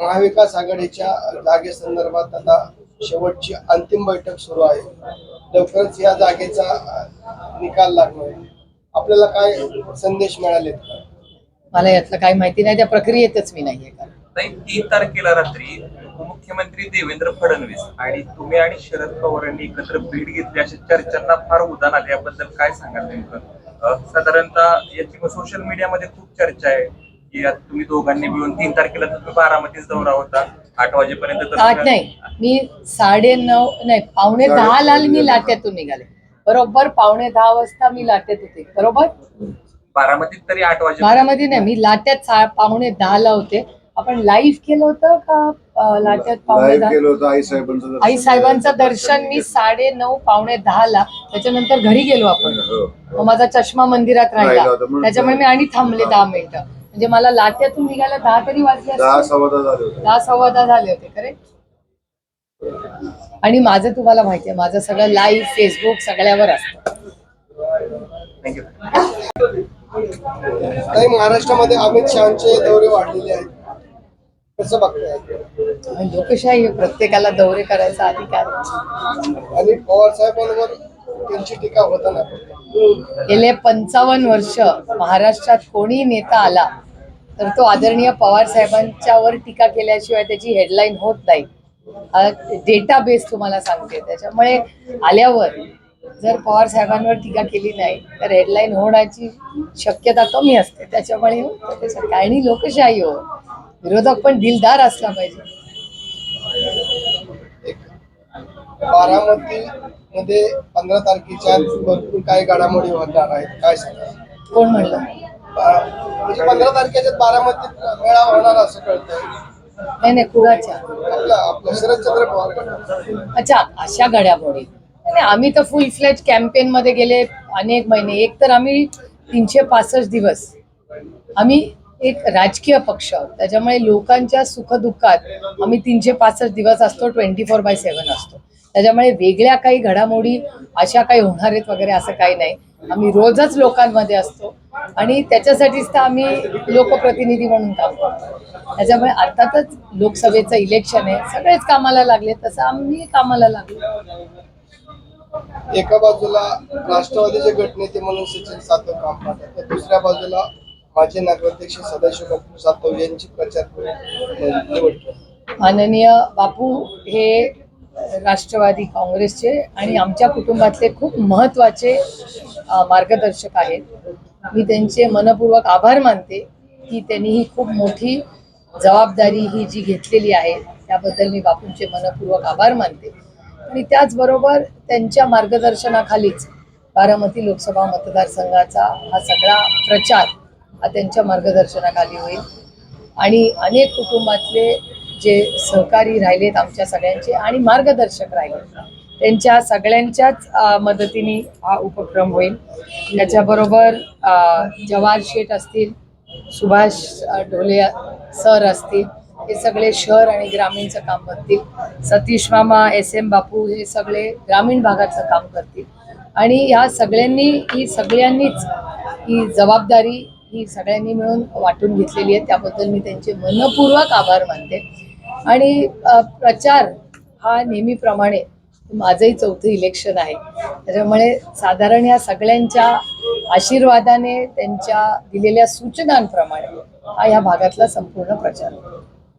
महाविकास आघाडीच्या जागेसंदर्भात आता शेवटची अंतिम बैठक सुरू आहे. लवकरच या जागेचा निकाल लागणार आहे. आपल्याला काय संदेश मिळालेत का? मला यातलं काही माहिती नाही त्या प्रक्रियेतच मी नाहीये का? नाही तीन तारखेला रात्री उपमुख्यमंत्री देवेंद्र फडणवीस आणि तुम्ही आणि शरद पवार यांनी एकत्र भेट घेतली अशा चर्चांना फार उदाहरण आले. याबद्दल काय सांगाल नेमकं? साधारणतः याची सोशल मीडियामध्ये खूप चर्चा आहे. की तुम्ही दोघांनी मिळून तीन तारखेला तुम्ही बारामतीच दौरा होता. आठ वाजेपर्यंत तर आठ नाही मी साडे नऊ नाही पावणे दहा ला मी लाट्यातून निघाले. बरोबर पावणे दहा वाजता मी लाट्यात होते बरोबर? बारामतीत तरी आठ वाजे बारामध्ये नाही मी लाट्यात सा- पावणे दहा ला होते. आपण लाईव्ह केलं होतं का लाट्यात पावणे दहा? केलं होतं आई साहेबांचं दर्शन. आई साहेबांचं दर्शन मी साडे नऊ पावणे दहा ला त्याच्यानंतर घरी गेलो आपण. हो. मग माझा चष्मा मंदिरात राहिला राहिला. होता, म्हणून- त्याच्यामुळे मी आणि थांबले दहा मिनिटं. म्हणजे मला लाट्यातून निघायला दहा तरी वाजले दहा असतील. सव्वा दहा झाले होते. दहा सव्वा दहा झाले होते खरे आणि माझं तुम्हाला माहिती आहे माझं सगळं लाईव्ह फेसबुक सगळ्यावर असतं. थँक्यू नाही महाराष्ट्रामध्ये अमित शहाचे दौरे वाढलेले आहेत. कसं बघताय? आणि लोकशाही आहे, प्रत्येकाला दौरे करायचा अधिकार आहे. आणि पवार साहेबांवर त्यांची टीका होताना गेले पंचावन्न वर्ष महाराष्ट्रात कोणी नेता आला तर तो आदरणीय पवार साहेबांच्यावर टीका केल्याशिवाय त्याची हेडलाईन होत नाही. डेटाबेस तुम्हाला सांगते. त्याच्यामुळे आल्यावर जर पवार साहेबांवर टीका केली नाही तर हेडलाईन होण्याची शक्यता कमी असते. त्याच्यामुळे काही लोकशाही हो. विरोधक पण दिलदार असला पाहिजे. बारामती मध्ये पंधरा तारखेच्या भरपूर काही घडामोडी होणार आहेत. काय सांगा कोण म्हणलं? म्हणजे पंधरा तारखेच्या बारामतीत मेळा होणार असं कळतंय. नाही नाही कुणाच्या? आपला आपलं शरदचंद्र पवार. अच्छा अशा घडामोडी. नाही आम्ही तर फुल फ्लेज कॅम्पेन मध्ये गेले अनेक महिने. एक तर आम्ही तीनशे पासष्ट दिवस. आम्ही एक राजकीय पक्ष आहोत. त्याच्यामुळे लोकांच्या सुखदुःखात आम्ही तीनशे पासष्ट दिवस असतो ट्वेंटी फोर बाय सेवन असतो. त्याच्यामुळे वेगळ्या काही घडामोडी अशा काही होणार आहेत वगैरे असं काही नाही. आम्ही रोजच लोकांमध्ये असतो आणि त्याच्यासाठीच तर आम्ही लोकप्रतिनिधी म्हणून काम करतो. त्याच्यामुळे अर्थातच लोकसभेचं इलेक्शन आहे. सगळेच कामाला लागले तसं आम्ही कामाला लागलो. एका बाजूला राष्ट्रवादीचे गटनेते म्हणून सचिन सातव काम पाहतात तर दुसऱ्या बाजूला माजी नगराध्यक्ष सदाशिव बापू सातव यांची प्रचार निवड. माननीय बापू हे राष्ट्रवादी काँग्रेसचे आणि आमच्या कुटुंबातले खूप महत्त्वाचे मार्गदर्शक आहेत. मी त्यांचे मनपूर्वक आभार मानते की त्यांनी ही खूप मोठी जबाबदारी ही जी घेतलेली आहे त्याबद्दल मी बापूंचे मनपूर्वक आभार मानते. आणि त्याचबरोबर त्यांच्या मार्गदर्शनाखालीच बारामती लोकसभा मतदारसंघाचा हा सगळा प्रचार हा त्यांच्या मार्गदर्शनाखाली होईल. आणि अनेक कुटुंबातले जे सहकारी राहिलेत आमच्या सगळ्यांचे आणि मार्गदर्शक राहिले. त्यांच्या सगळ्यांच्याच मदतीने हा उपक्रम होईल. त्याच्याबरोबर जवाहर शेठ असतील सुभाष ढोले सर असतील हे सगळे शहर आणि ग्रामीणचं काम करतील. सतीश मामा एस एम बापू हे सगळे ग्रामीण भागाचं काम करतील. आणि या सगळ्यांनी ही सगळ्यांनीच ही जबाबदारी ही सगळ्यांनी मिळून वाटून घेतलेली आहे. त्याबद्दल मी त्यांचे मनपूर्वक आभार मानते. आणि प्रचार हा नेहमीप्रमाणे माझंही चौथं इलेक्शन आहे. त्याच्यामुळे साधारण या सगळ्यांच्या आशीर्वादाने त्यांच्या दिलेल्या सूचनांप्रमाणे हा या भागातला संपूर्ण प्रचार.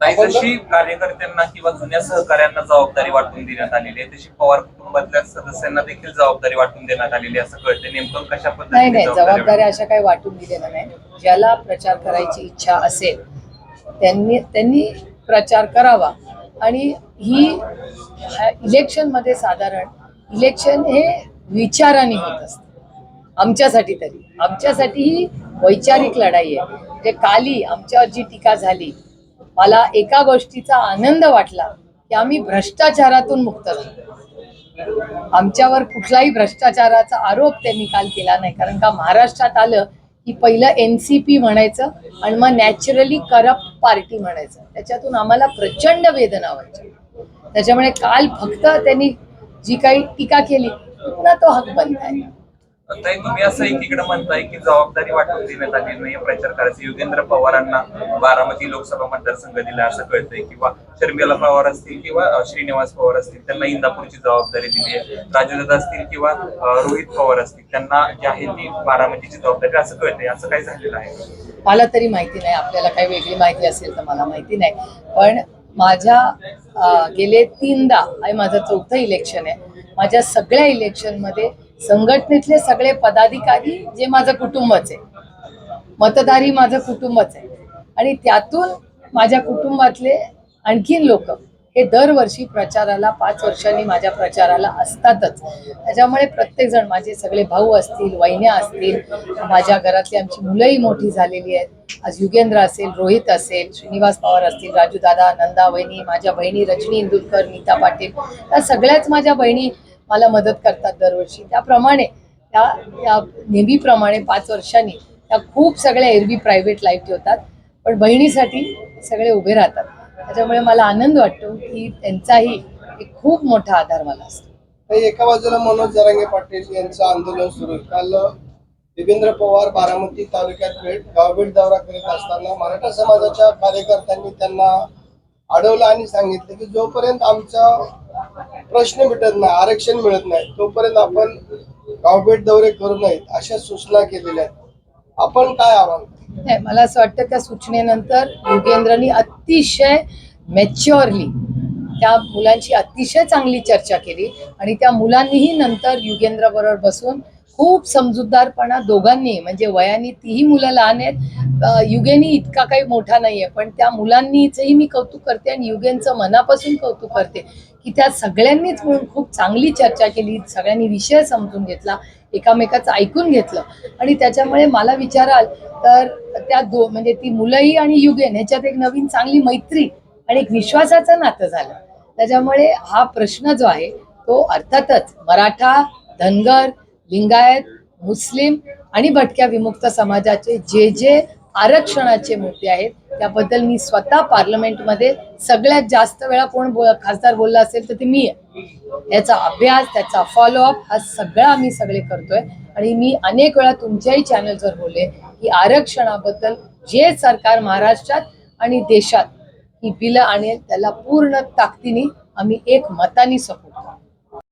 कार्यकर्त्यांना किंवा जुन्या सहकाऱ्यांना जबाबदारी वाटून देण्यात आलेली आहे. तशी पवार कुटुंबातल्या सदस्यांना देखील जबाबदारी वाटून देण्यात आलेली असं कळते नेमकं कशा नाही पद्धतीने नाही जबाबदारी जबाबदाऱ्या अशा काही वाटून दिलेल्या नाही. ज्याला प्रचार करायची इच्छा असेल त्यांनी त्यांनी प्रचार करावा. आणि ही इलेक्शनमध्ये साधारण इलेक्शन हे विचाराने होत असतं. आमच्यासाठी तरी. आमच्यासाठी ही वैचारिक लढाई आहे. ते काली आमच्यावर जी टीका झाली मला एका गोष्टीचा आनंद वाटला की आम्ही भ्रष्टाचारातून मुक्त झालो. आमच्यावर कुठलाही भ्रष्टाचाराचा आरोप त्यांनी काल केला नाही. कारण का महाराष्ट्रात आलं की पहिलं एन सी पी म्हणायचं आणि मग नॅचरली करप्ट पार्टी म्हणायचं. त्याच्यातून आम्हाला प्रचंड वेदना व्हायच्या. त्याच्यामुळे काल फक्त त्यांनी जी काही टीका केली पुन्हा तो हक बनत आहे. तुम्ही असं एकीकडे म्हणताय की जबाबदारी वाटून देण्यात आली नाही प्रचार करायची. योगेंद्र पवारांना बारामती लोकसभा मतदारसंघ दिला असं कळतंय. किंवा शर्मिला पवार असतील किंवा श्रीनिवास पवार असतील त्यांना इंदापूरची जबाबदारी दिली आहे. राजूदादा असतील किंवा रोहित पवार असतील त्यांना जी आहे ती बारामतीची जबाबदारी असं कळतंय. असं काही झालेलं आहे? मला तरी माहिती नाही आपल्याला काही वेगळी माहिती असेल तर मला माहिती नाही. पण माझ्या गेले तीनदा आणि माझं चौथं इलेक्शन आहे. माझ्या सगळ्या इलेक्शनमध्ये संघटनेतले सगळे पदाधिकारी जे माझं कुटुंबच आहे. मतदारी माझं कुटुंबच आहे. आणि त्यातून माझ्या कुटुंबातले आणखीन लोक हे दरवर्षी प्रचाराला पाच वर्षांनी माझ्या प्रचाराला असतातच. त्याच्यामुळे प्रत्येकजण माझे सगळे भाऊ असतील वहिन्या असतील माझ्या घरातली आमची मुलंही मोठी झालेली आहेत. आज युगेंद्र असेल रोहित असेल श्रीनिवास पवार असतील राजू दादा नंदा वहिनी माझ्या बहिणी रजनी इंदुलकर नीता पाटील या सगळ्याच माझ्या बहिणी मला मदत करतात दरवर्षी. त्याप्रमाणे त्या या नेहमीप्रमाणे पाच वर्षांनी त्या खूप सगळ्या एरवी प्रायव्हेट लाईफ ठेवतात पण बहिणीसाठी सगळे उभे राहतात. त्याच्यामुळे मला आनंद वाटतो की त्यांचाही एक खूप मोठा आधार मला असतो. तर एका बाजूला मनोज जरांगे पाटील यांचं आंदोलन सुरू आहे. काल देवेंद्र पवार बारामती तालुक्यात भेट गावभेट दौरा करीत असताना मराठा समाजाच्या कार्यकर्त्यांनी त्यांना अडवलं आणि सांगितलं की जोपर्यंत आमचा प्रश्न मिटत नाही आरक्षण मिळत नाही तोपर्यंत आपण गावभेट दौरे करू नयेत अशा सूचना केलेल्या आहेत. आपण काय आव्हान नाही मला असं वाटतं त्या सूचनेनंतर युगेंद्रनी अतिशय मॅच्युअरली त्या मुलांची अतिशय चांगली चर्चा केली आणि त्या मुलांनीही नंतर युगेंद्र बरोबर बसून खूप समजूतदारपणा दोघांनी म्हणजे वयाने तीही मुलं लहान आहेत. युगेनी इतका काही मोठा नाहीये पण त्या मुलांनीचंही मी कौतुक करते आणि युगेनचं मनापासून कौतुक करते की त्या सगळ्यांनीच मिळून खूप चांगली चर्चा केली सगळ्यांनी विषय समजून घेतला. एकामेकाचं ऐकून घेतलं. आणि त्याच्यामुळे मला विचाराल तर त्या दो म्हणजे ती मुलंही आणि युगेन ह्याच्यात एक नवीन चांगली मैत्री आणि एक विश्वासाचं नातं झालं. त्याच्यामुळे हा प्रश्न जो आहे तो अर्थातच मराठा धनगर लिंगायत मुस्लिम आणि भटक्या विमुक्त समाजाचे जे जे आरक्षणाचे मुद्दे आहेत त्याबद्दल मी स्वतः पार्लमेंटमध्ये सगळ्यात जास्त वेळा कोण बो खासदार बोलला असेल तर ते मी आहे. याचा अभ्यास त्याचा फॉलोअप हा सगळा आम्ही सगळे करतोय. आणि मी अनेक वेळा तुमच्याही चॅनलवर बोलले की आरक्षणाबद्दल जे सरकार महाराष्ट्रात आणि देशात ही बिलं आणेल त्याला पूर्ण ताकदीने आम्ही एक मताने सपोर्ट